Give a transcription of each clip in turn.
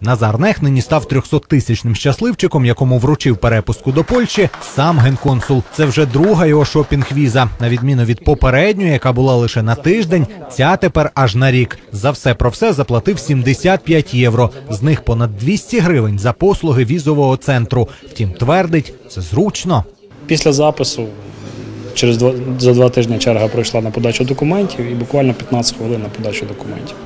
Назар Нех нині став 300-тисячним щасливчиком, якому вручив перепустку до Польщі сам генконсул. Це вже друга його шопінг-віза. На відміну від попередньої, яка була лише на тиждень, ця тепер аж на рік. За все про все заплатив 75 євро. З них понад 200 гривень за послуги візового центру. Втім, твердить, це зручно. Після запису через два, за два тижні черга пройшла на подачу документів і буквально 15 хвилин на подачу документів.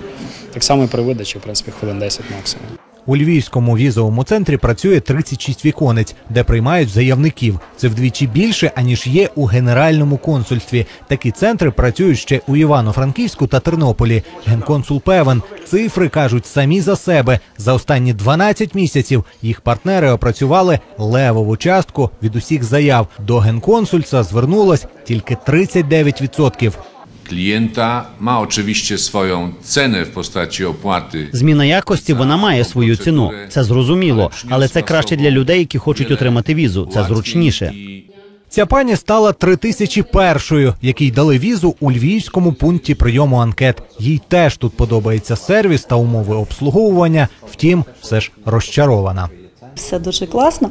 Так само і при видачі, в принципі, хвилин 10 максимум. У львівському візовому центрі працює 36 віконець, де приймають заявників. Це вдвічі більше аніж є у генеральному консульстві. Такі центри працюють ще у Івано-Франківську та Тернополі. Генконсул певен, цифри кажуть самі за себе. За останні 12 місяців їх партнери опрацювали левову частку від усіх заяв. До генконсульства звернулось тільки 39%. Klienta ma oczywiście swoją cenę w postaci opłaty. Зміна якості вона має свою ціну. Це зрозуміло, але це краще для людей, які хочуть отримати візу. Це зручніше. Ця пані стала 3001-ю, якій дали візу у львівському пункті прийому анкет. Їй теж тут подобається сервіс та умови обслуговування. Втім, все ж розчарована. Все дуже класно,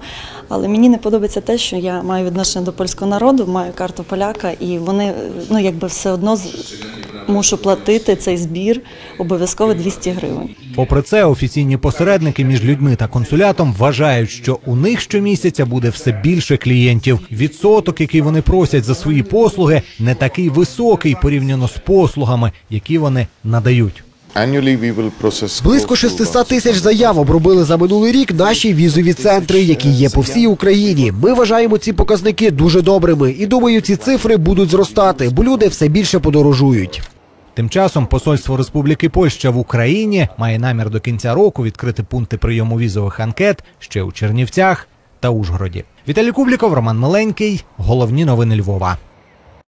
але мені не подобається те, що я маю відношення до польського народу, маю карту поляка, і вони ну якби все одно мушу платити цей збір обов'язково 200 гривень. Попри це, офіційні посередники між людьми та консулятом вважають, що у них щомісяця буде все більше клієнтів. Відсоток, який вони просять за свої послуги, не такий високий порівняно з послугами, які вони надають. Близько 600 тисяч заяв обробили за минулий рік наші візові центри, які є по всій Україні. Ми вважаємо ці показники дуже добрими і думаю, ці цифри будуть зростати, бо люди все більше подорожують. Тим часом посольство Республіки Польща в Україні має намір до кінця року відкрити пункти прийому візових анкет ще у Чернівцях та Ужгороді. Віталій Кубліков, Роман Миленький. Головні новини Львова.